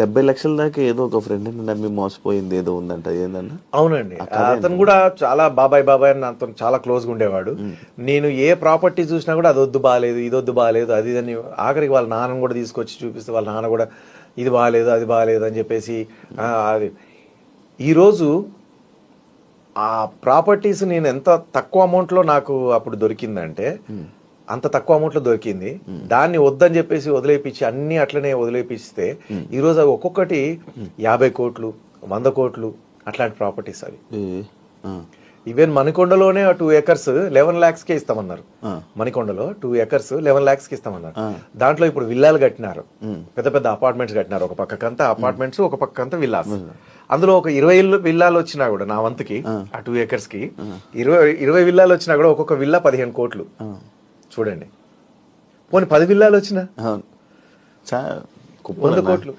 డెబ్బై లక్షల దాకా ఏదో ఒక ఫ్రెండ్ నమ్మి మోసపోయింది ఏదో ఉందంట ఏందన్నా? అవునండి. అతను కూడా చాలా బాబాయ్ బాబాయ్ అని నాతో చాలా క్లోజ్గా ఉండేవాడు. నేను ఏ ప్రాపర్టీ చూసినా కూడా అది వద్దు బాగాలేదు ఇది వద్దు బాగాలేదు అది ఇది అని ఆఖరికి వాళ్ళ నాన్నని కూడా తీసుకొచ్చి చూపిస్తే వాళ్ళ నాన్న కూడా ఇది బాగాలేదు అది బాగాలేదు అని చెప్పేసి అది. ఈరోజు ఆ ప్రాపర్టీస్ నేను ఎంత తక్కువ అమౌంట్లో నాకు అప్పుడు దొరికిందంటే అంత తక్కువ అమౌంట్లో దొరికింది. దాన్ని వద్దని చెప్పేసి వదిలేపించి అన్ని అట్లనే వదిలేపిస్తే ఈరోజు అవి ఒక్కొక్కటి యాభై కోట్లు వంద కోట్లు అట్లాంటి ప్రాపర్టీస్ అవి. ఈవెన్ మణికొండలోనే టూ ఎకర్స్ లెవెన్ ల్యాక్స్ కే ఇస్తామన్నారు. మణికొండలో టూ ఎకర్స్ లెవెన్ ల్యాక్స్కి ఇస్తామన్నారు దాంట్లో ఇప్పుడు విల్లాలు కట్టినారు. పెద్ద పెద్ద అపార్ట్మెంట్స్ కట్టినారు. ఒక పక్కకంతా అపార్ట్మెంట్స్ ఒక పక్కకంతా విల్లాస్. అందులో ఒక ఇరవై విల్లాలు వచ్చినా కూడా నా వంతుకి ఆ. టూ ఎకర్స్కి ఇరవై ఇరవై విల్లాలు వచ్చినా కూడా ఒక్కొక్క విల్లా పదిహేను కోట్లు. చూడండి. పోనీ పది విల్లాలు వచ్చినా? వంద కోట్లు.